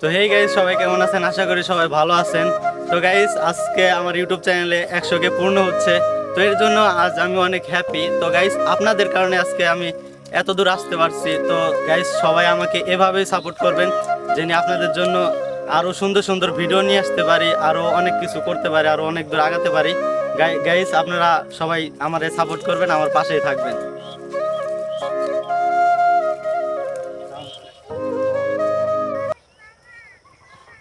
তো hey guys সবাই কেমন আছেন? আশা করি সবাই ভালো আছেন। তো গাইজ আজকে আমার ইউটিউব চ্যানেলে একশোকে পূর্ণ হচ্ছে। তো এর জন্য আজ আমি অনেক হ্যাপি তো গাইজ আপনাদের কারণে আজকে আমি এত দূর আসতে পারছি। তো গাইজ সবাই আমাকে এভাবেই সাপোর্ট করবেন, যিনি আপনাদের জন্য আরও সুন্দর সুন্দর ভিডিও নিয়ে আসতে পারি আরও অনেক কিছু করতে পারি আরও অনেক দূর আগাতে পারি। গাইজ আপনারা সবাই আমারে সাপোর্ট করবেন, আমার পাশেই থাকবেন।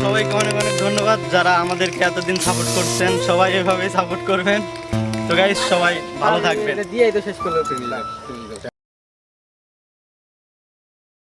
সবাইকে অনেক অনেক ধন্যবাদ যারা আমাদেরকে এতদিন সাপোর্ট করছেন। সবাই এভাবেই সাপোর্ট করবেন। তো গাইজ সবাই ভালো থাকবেন। দিয়েই তো শেষ করল